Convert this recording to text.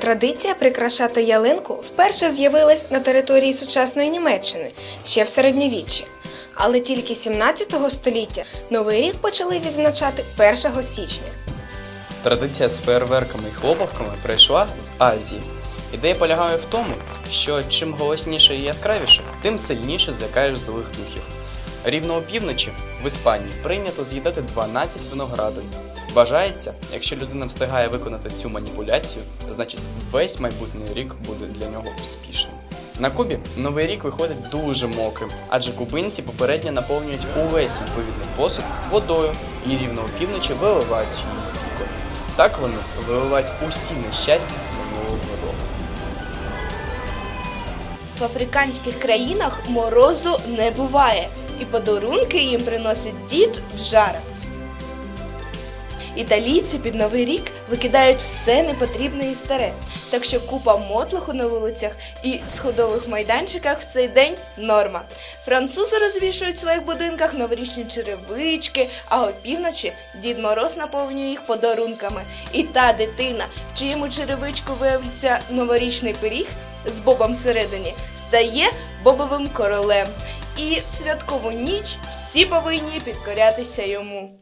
Традиція прикрашати ялинку вперше з'явилась на території сучасної Німеччини ще в середньовіччі. Але тільки 17 століття Новий рік почали відзначати 1 січня. Традиція з фейерверками і хлопавками прийшла з Азії. Ідея полягає в тому, що чим голосніше і яскравіше, тим сильніше злякаєш злих духів. Рівно опівночі в Іспанії прийнято з'їдати 12 виноградин. Вважається, якщо людина встигає виконати цю маніпуляцію, значить весь майбутній рік буде для нього успішним. На Кубі новий рік виходить дуже мокрим, адже кубинці попередньо наповнюють увесь відповідний посуд водою і рівно опівночі виливають її з вікон. Так вони виливають усі нещастя минулого року. В африканських країнах морозу не буває, і подарунки їм приносить дід Джара. Італійці під новий рік викидають все непотрібне і старе, так що купа мотлоху на вулицях і сходових майданчиках в цей день норма. Французи розвішують в своїх будинках новорічні черевички, а опівночі Дід Мороз наповнює їх подарунками. І та дитина, в чиєму черевичку виявиться новорічний пиріг з бобом всередині, стає бобовим королем. І святкову ніч всі повинні підкорятися йому.